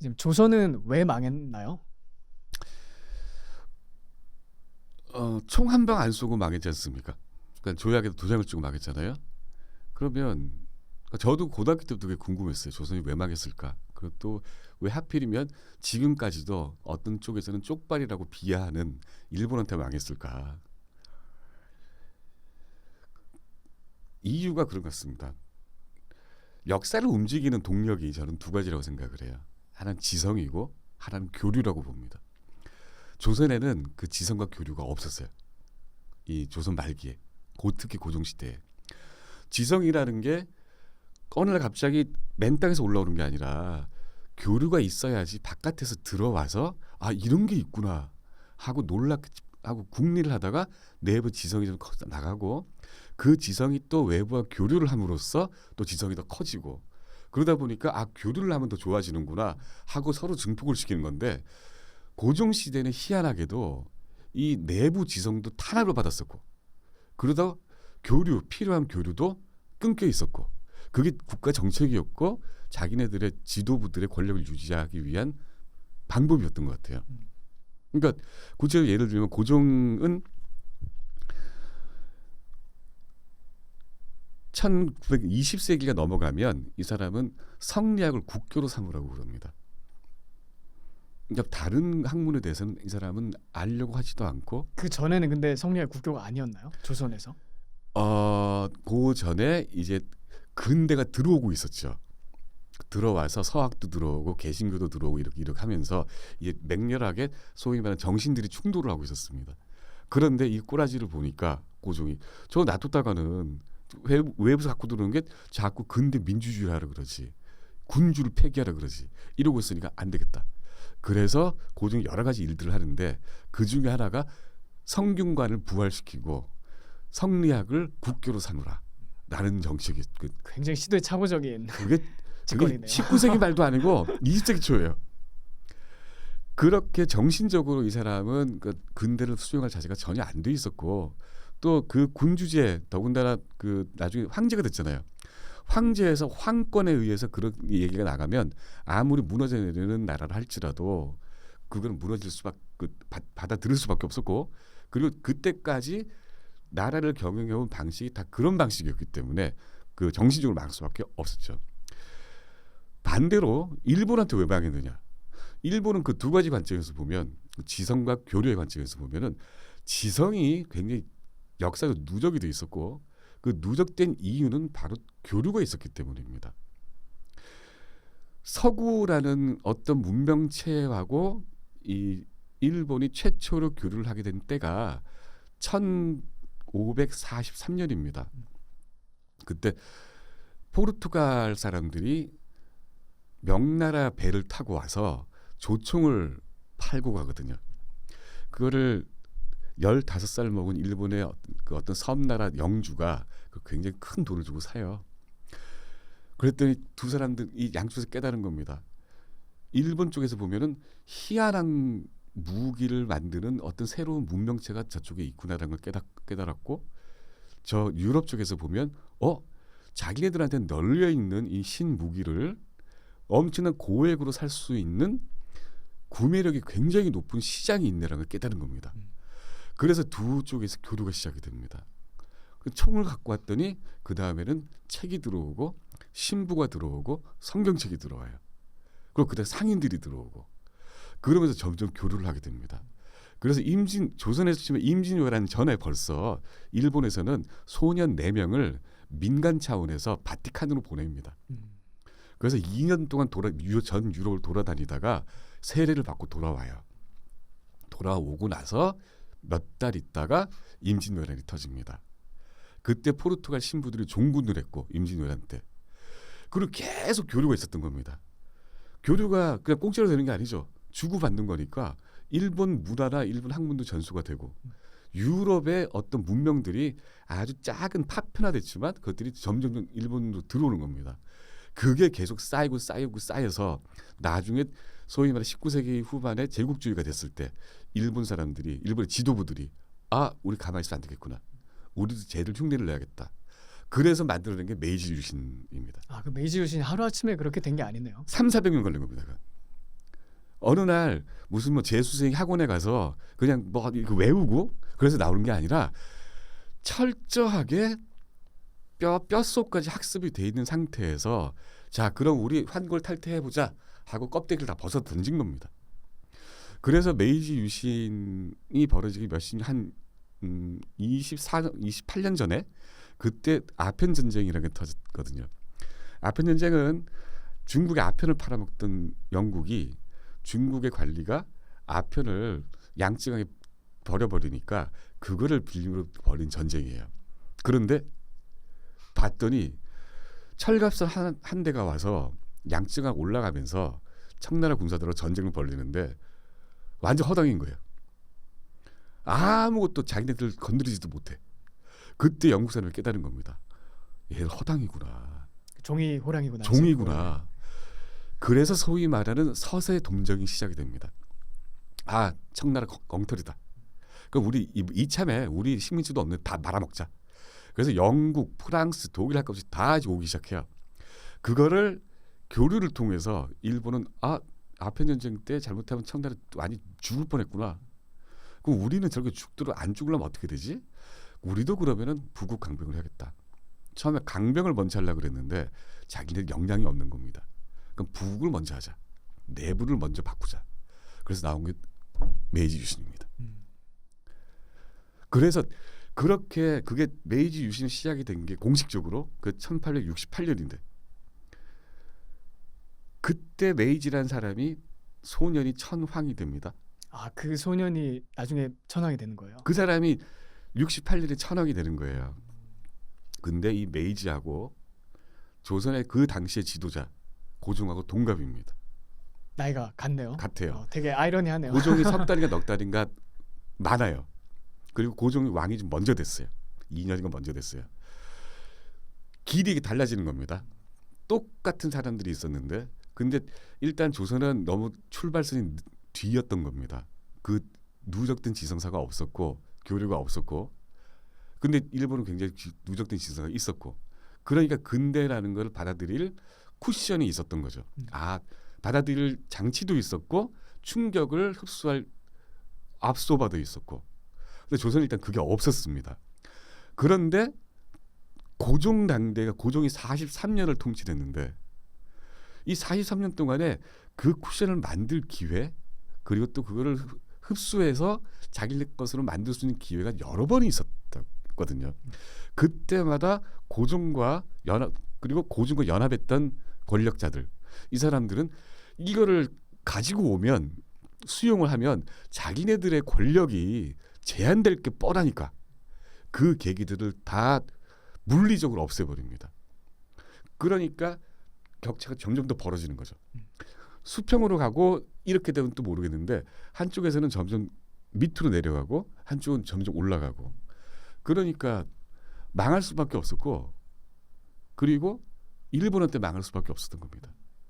지금 조선은 왜 망했나요? 어, 총 한 방 안 쏘고 망했지 않습니까? 그러니까 조약에도 도장을 찍고 망했잖아요. 그러면 그러니까 저도 고등학교 때부터 그게 궁금했어요. 조선이 왜 망했을까? 그리고 또 왜 하필이면 지금까지도 어떤 쪽에서는 쪽발이라고 비하하는 일본한테 망했을까? 이유가 그런 것 같습니다. 역사를 움직이는 동력이 저는 두 가지라고 생각을 해요. 하나는 지성이고 하나는 교류라고 봅니다. 조선에는 그 지성과 교류가 없었어요. 이 조선 말기에, 고 특히 고종 시대에 지성이라는 게 어느 날 갑자기 맨 땅에서 올라오는 게 아니라 교류가 있어야지 바깥에서 들어와서 아 이런 게 있구나 하고 놀라 하고 궁리를 하다가 내부 지성이 좀 커 나가고 그 지성이 또 외부와 교류를 함으로써 또 지성이 더 커지고 그러다 보니까 아 교류를 하면 더 좋아지는구나 하고 서로 증폭을 시키는 건데 고종 시대는 희한하게도 이 내부 지성도 탄압을 받았었고 그러다 교류 필요한 교류도 끊겨 있었고 그게 국가 정책이었고 자기네들의 지도부들의 권력을 유지하기 위한 방법이었던 것 같아요. 그러니까 구체적으로 예를 들면 고종은 1920세기가 넘어가면 이 사람은 성리학을 국교로 삼으라고 그럽니다. 그러니까 다른 학문에 대해서는 이 사람은 알려고 하지도 않고 그 전에는 근데 성리학 국교가 아니었나요? 조선에서? 어, 그 전에 이제 근대가 들어오고 있었죠. 들어와서 서학도 들어오고 개신교도 들어오고 이렇게 이렇게 하면서 이게 맹렬하게 소위 말하는 정신들이 충돌을 하고 있었습니다. 그런데 이 꼬라지를 보니까 고종이 저 놔뒀다가는 외부, 외부에서 갖고 들어오는 게 자꾸 근대 민주주의 하라 그러지 군주를 폐기하라 그러지 이러고 있으니까 안 되겠다. 그래서 고종이 여러 가지 일들을 하는데 그 중에 하나가 성균관을 부활시키고 성리학을 국교로 삼으라. 라는 정책이 그 굉장히 시도에 착오적인 그게 그게 짓거리네요. 19세기 말도 아니고 20세기 초예요. 그렇게 정신적으로 이 사람은 그 근대를 수용할 자세가 전혀 안 돼 있었고 또 그 군주제 더군다나 그 나중에 황제가 됐잖아요. 황제에서 황권에 의해서 그런 얘기가 나가면 아무리 무너져 내리는 나라를 할지라도 그건 무너질 수밖 그 받- 받아들일 수밖에 없었고 그리고 그때까지 나라를 경영해온 방식이 다 그런 방식이었기 때문에 그 정신적으로 막을 수밖에 없었죠. 반대로 일본한테 왜 망했느냐? 일본은 그 두 가지 관점에서 보면 그 지성과 교류의 관점에서 보면은 지성이 굉장히 역사적 누적이 돼 있었고 그 누적된 이유는 바로 교류가 있었기 때문입니다. 서구라는 어떤 문명체하고 이 일본이 최초로 교류를 하게 된 때가 1543년입니다. 그때 포르투갈 사람들이 명나라 배를 타고 와서 조총을 팔고 가거든요. 그거를 15살 먹은 일본의 어떤, 그 어떤 섬나라 영주가 그 굉장히 큰 돈을 주고 사요. 그랬더니 두 사람들 이 양쪽에서 깨달은 겁니다. 일본 쪽에서 보면은 희한한 무기를 만드는 어떤 새로운 문명체가 저쪽에 있구나라는 걸 깨닫, 깨달았고 저 유럽 쪽에서 보면 어 자기네들한테 널려 있는 이 신무기를 엄청난 고액으로 살 수 있는 구매력이 굉장히 높은 시장이 있네라는 걸 깨달은 겁니다. 그래서 두 쪽에서 교류가 시작이 됩니다. 그 총을 갖고 왔더니 그 다음에는 책이 들어오고 신부가 들어오고 성경책이 들어와요. 그리고 그다음 상인들이 들어오고 그러면서 점점 교류를 하게 됩니다. 그래서 임진 조선에서 치면 임진왜란 전에 벌써 일본에서는 소년 4명을 민간 차원에서 바티칸으로 보냅니다. 음. 그래서 2년 동안 돌아 유, 전 유럽을 돌아다니다가 세례를 받고 돌아와요. 돌아오고 나서 몇 달 있다가 임진왜란이 터집니다. 그때 포르투갈 신부들이 종군을 했고 임진왜란 때. 그리고 계속 교류가 있었던 겁니다. 교류가 그냥 공짜로 되는 게 아니죠. 주고 받는 거니까 일본 문화나 일본 학문도 전수가 되고 유럽의 어떤 문명들이 아주 작은 파편화됐지만 그것들이 점점 일본으로 들어오는 겁니다. 그게 계속 쌓이고 쌓이고 쌓여서 나중에 소위 말해 19세기 후반에 제국주의가 됐을 때 일본 사람들이 일본의 지도부들이 아 우리 가만히 있으면 안 되겠구나. 우리도 쟤들 흉내를 내야겠다. 그래서 만들어낸 게 메이지 유신입니다. 아, 그 메이지 유신이 하루 아침에 그렇게 된 게 아니네요. 3, 400년 걸린 겁니다. 어느 날 무슨 뭐 재수생 학원에 가서 그냥 뭐 외우고 그래서 나오는 게 아니라 철저하게 뼈 뼛속까지 학습이 돼 있는 상태에서 자 그럼 우리 환골 탈퇴해 보자 하고 껍데기를 다 벗어 던진 겁니다. 그래서 메이지 유신이 벌어지기 몇십 한 음, 24년 28년 전에 그때 아편 전쟁이라는 게 터졌거든요. 아편 전쟁은 중국의 아편을 팔아먹던 영국이 중국의 관리가 아편을 양쯔강에 버려버리니까 그거를 빌미로 벌인 전쟁이에요. 그런데 봤더니 철갑선 한, 한 대가 와서 양쯔강 올라가면서 청나라 군사들로 전쟁을 벌리는데 완전 허당인 거예요. 아무것도 자기네들 건드리지도 못해. 그때 영국 사람이 깨달은 겁니다. 얘 허당이구나. 종이 호랑이구나. 종이구나. 그래서 소위 말하는 서세 동정이 시작이 됩니다. 아 청나라 거- 엉터리다. 그럼 우리 이- 이참에 우리 식민지도 없는 다 말아먹자. 그래서 영국, 프랑스, 독일 할 것 없이 다 오기 시작해요. 그거를 교류를 통해서 일본은 아 아편 전쟁 때 잘못하면 청나라 많이 죽을 뻔했구나. 그럼 우리는 저렇게 죽도록 안 죽으려면 어떻게 되지? 우리도 그러면은 부국 강병을 해야겠다. 처음에 강병을 먼저 하려고 그랬는데 자기네 역량이 없는 겁니다. 그럼 부국을 먼저 하자. 내부를 먼저 바꾸자. 그래서 나온 게 메이지 유신입니다. 음. 그래서 그렇게 그게 메이지 유신 시작이 된 게 공식적으로 그 1868년인데 그때 메이지란 사람이 소년이 천황이 됩니다. 아, 그 소년이 나중에 천황이 되는 거예요. 그 사람이 68년에 천황이 되는 거예요. 근데 이 메이지하고 조선의 그 당시의 지도자 고종하고 동갑입니다. 나이가 같네요. 같아요. 어, 되게 아이러니하네요. 고종이 석 달인가 넉 달인가 많아요. 그리고 고종이 왕이 좀 먼저 됐어요. 2년인가 먼저 됐어요. 길이 달라지는 겁니다. 똑같은 사람들이 있었는데 근데 일단 조선은 너무 출발선이 뒤였던 겁니다. 그 누적된 지성사가 없었고 교류가 없었고 근데 일본은 굉장히 지- 누적된 지성사가 있었고 그러니까 근대라는 걸 받아들일 쿠션이 있었던 거죠. 음. 아 받아들일 장치도 있었고 충격을 흡수할 압소바도 있었고 근데 조선은 일단 그게 없었습니다. 그런데 고종 당대가 고종이 43년을 통치했는데 이 43년 동안에 그 쿠션을 만들 기회 그리고 또 그거를 흡- 흡수해서 자기네 것으로 만들 수 있는 기회가 여러 번이 있었거든요. 그때마다 고종과 연합 그리고 고종과 연합했던 권력자들 이 사람들은 이거를 가지고 오면 수용을 하면 자기네들의 권력이 제한될 게 뻔하니까 그 계기들을 다 물리적으로 없애버립니다. 그러니까 격차가 점점 더 벌어지는 거죠. 수평으로 가고 이렇게 되면 또 모르겠는데 한쪽에서는 점점 밑으로 내려가고 한쪽은 점점 올라가고 그러니까 망할 수밖에 없었고 그리고 일본한테 망할 수밖에 없었던 겁니다.